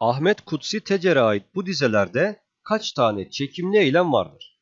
Ahmet Kutsi Tecer'e ait bu dizelerde kaç tane çekimli eylem vardır?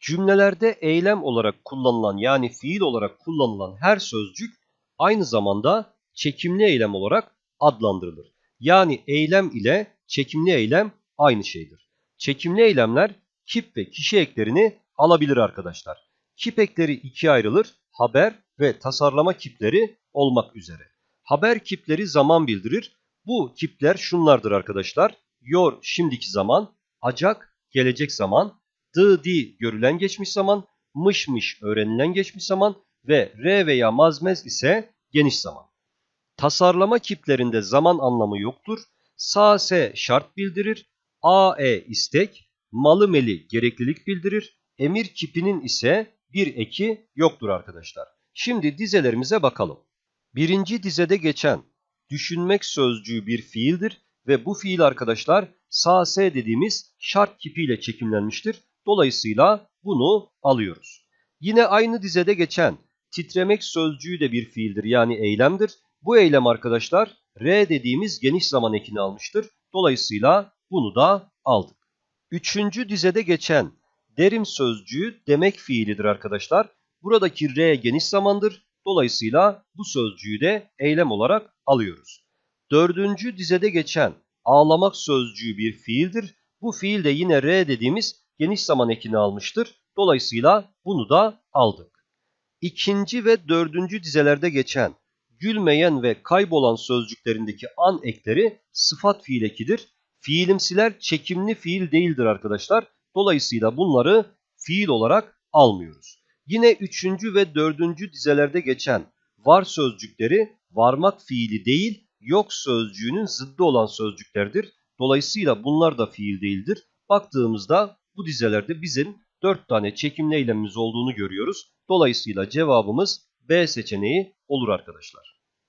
Cümlelerde eylem olarak kullanılan yani fiil olarak kullanılan her sözcük aynı zamanda çekimli eylem olarak adlandırılır. Yani eylem ile çekimli eylem aynı şeydir. Çekimli eylemler kip ve kişi eklerini alabilir arkadaşlar. Kip ekleri ikiye ayrılır. Haber ve tasarlama kipleri olmak üzere. Haber kipleri zaman bildirir. Bu kipler şunlardır arkadaşlar. Yor şimdiki zaman, acak gelecek zaman, dı di görülen geçmiş zaman, mış mış öğrenilen geçmiş zaman ve re veya mazmez ise geniş zaman. Tasarlama kiplerinde zaman anlamı yoktur. Sa se şart bildirir. A e istek, malı meli gereklilik bildirir. Emir kipinin ise bir eki yoktur arkadaşlar. Şimdi dizelerimize bakalım. Birinci dizede geçen düşünmek sözcüğü bir fiildir ve bu fiil arkadaşlar sa se dediğimiz şart kipiyle çekimlenmiştir. Dolayısıyla bunu alıyoruz. Yine aynı dizede geçen titremek sözcüğü de bir fiildir yani eylemdir. Bu eylem arkadaşlar re dediğimiz geniş zaman ekini almıştır. Dolayısıyla bunu da aldık. Üçüncü dizede geçen derim sözcüğü demek fiilidir arkadaşlar. Buradaki re geniş zamandır. Dolayısıyla bu sözcüğü de eylem olarak alıyoruz. Dördüncü dizede geçen ağlamak sözcüğü bir fiildir. Bu fiil de yine re dediğimiz geniş zaman ekini almıştır. Dolayısıyla bunu da aldık. İkinci ve dördüncü dizelerde geçen gülmeyen ve kaybolan sözcüklerindeki an ekleri sıfat fiil ekidir. Fiilimsiler çekimli fiil değildir arkadaşlar. Dolayısıyla bunları fiil olarak almıyoruz. Yine üçüncü ve dördüncü dizelerde geçen var sözcükleri varmak fiili değil, yok sözcüğünün zıddı olan sözcüklerdir. Dolayısıyla bunlar da fiil değildir. Baktığımızda bu dizelerde bizim 4 tane çekimli eylemimiz olduğunu görüyoruz. Dolayısıyla cevabımız B seçeneği olur arkadaşlar.